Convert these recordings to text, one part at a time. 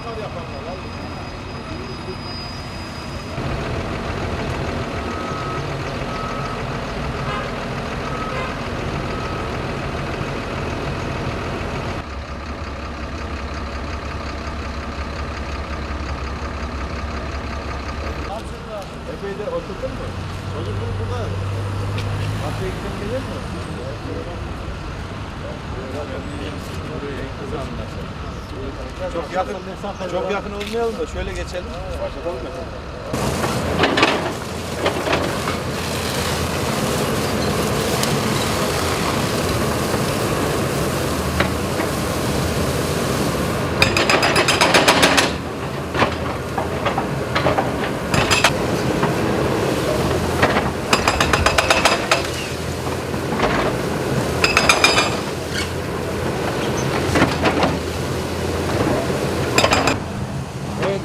Laboratuvar yaparlar. vallahi. Epeydir oturdun mu? Oturdum burada. Haftaya gidip gelir mi? Çok yakın, çok yakın olmayalım da şöyle geçelim. Başlatalım mı?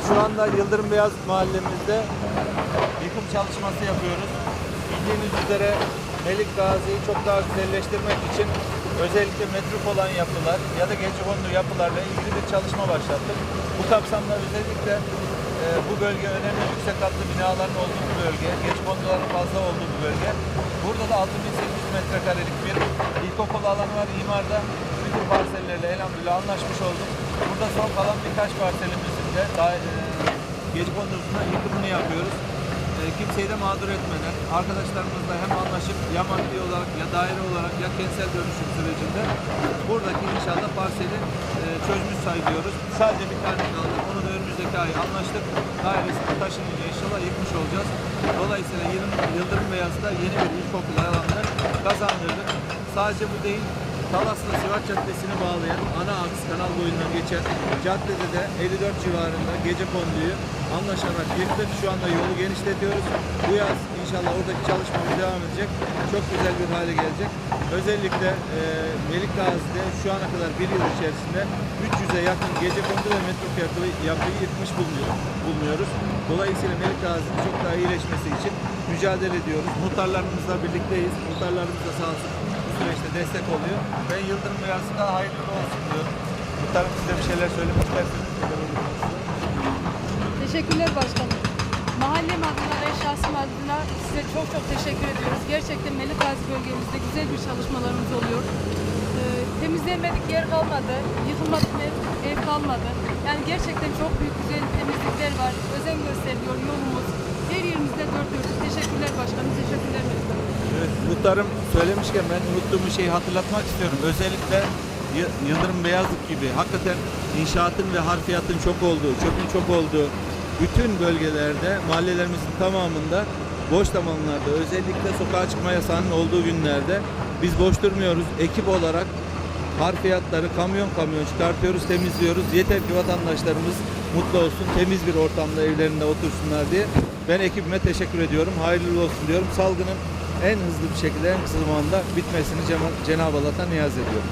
Şu anda Yıldırım Beyazıt mahallemizde yıkım çalışması yapıyoruz. Bildiğiniz üzere Melik Gazi'yi çok daha güzelleştirmek için özellikle metruk olan yapılar ya da gecekondu yapılarla ilgili bir çalışma başlattık. Bu kapsamda özellikle e, bu bölge önemli yüksek katlı binaların olduğu bir bölge, gecekonduların fazla olduğu bir bölge. Burada da 6800 metrekarelik bir ilkokul alanı var imarda. Bütün parsellerle elhamdülillah anlaşmış olduk. Burada son kalan birkaç parselimizin de daha, e, gece kondusunda yıkımını yapıyoruz. E, kimseyi de mağdur etmeden arkadaşlarımızla hem anlaşıp ya maddi olarak ya daire olarak ya kentsel dönüşüm sürecinde buradaki inşallah parseli e, çözmüş sayılıyoruz. Sadece bir tane kaldı. Onu da önümüzdeki ay anlaştık. Dairesini taşınınca inşallah yıkmış olacağız. Dolayısıyla Yıldırım, Beyazı'da yeni bir ilkokul alanını kazandırdık. Sadece bu değil, Talas'la Sivas Caddesi'ni bağlayan ana aks kanal boyundan geçen caddede de 54 civarında gece konduyu anlaşarak yıktık. Şu anda yolu genişletiyoruz. Bu yaz inşallah oradaki çalışmamız devam edecek. Çok güzel bir hale gelecek. Özellikle e, Melik Gazi'de şu ana kadar bir yıl içerisinde 300'e yakın gece kondu ve metro yapıyı, yapıyı yıkmış bulunuyor, bulunuyoruz. Dolayısıyla Melik Gazi'nin çok daha iyileşmesi için mücadele ediyoruz. Muhtarlarımızla birlikteyiz. Muhtarlarımız da sağ olsun süreçte destek oluyor. Ben Yıldırım Beyazı'na hayırlı olsun diyorum. Muhtarım size bir şeyler söylemek. Teşekkürler başkanım. Mahallem adına ve şahsım adına size çok çok teşekkür ediyoruz. Gerçekten Melik Gazi bölgemizde güzel bir çalışmalarımız oluyor. Ee, temizlenmedik yer kalmadı, yıkılmadık ev, ev kalmadı. Yani gerçekten çok büyük güzel temizlikler var. Özen gösteriyor yolumuz. Her yerimizde dört dörtlük. Teşekkürler muhtarım söylemişken ben unuttuğum şeyi hatırlatmak istiyorum. Özellikle Yıldırım Beyazıt gibi hakikaten inşaatın ve harfiyatın çok olduğu, çöpün çok olduğu bütün bölgelerde mahallelerimizin tamamında boş zamanlarda özellikle sokağa çıkma yasağının olduğu günlerde biz boş durmuyoruz. Ekip olarak harfiyatları kamyon kamyon çıkartıyoruz, temizliyoruz. Yeter ki vatandaşlarımız mutlu olsun, temiz bir ortamda evlerinde otursunlar diye. Ben ekibime teşekkür ediyorum. Hayırlı olsun diyorum. Salgının en hızlı bir şekilde en kısa zamanda bitmesini Cenab-ı Allah'tan niyaz ediyorum.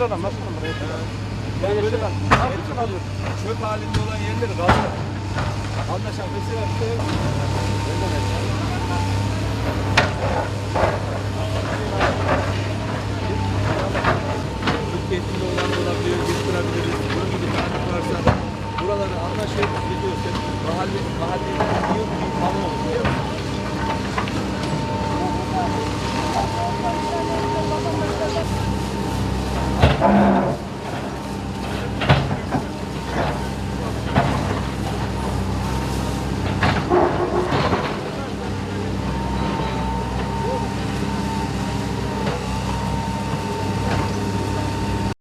Alan nasıl buraya? Yani böyle alan. Hafiften alıyor. çöp halinde olan yerleri kaldı. Anlaşan mesela işte Türkiye'de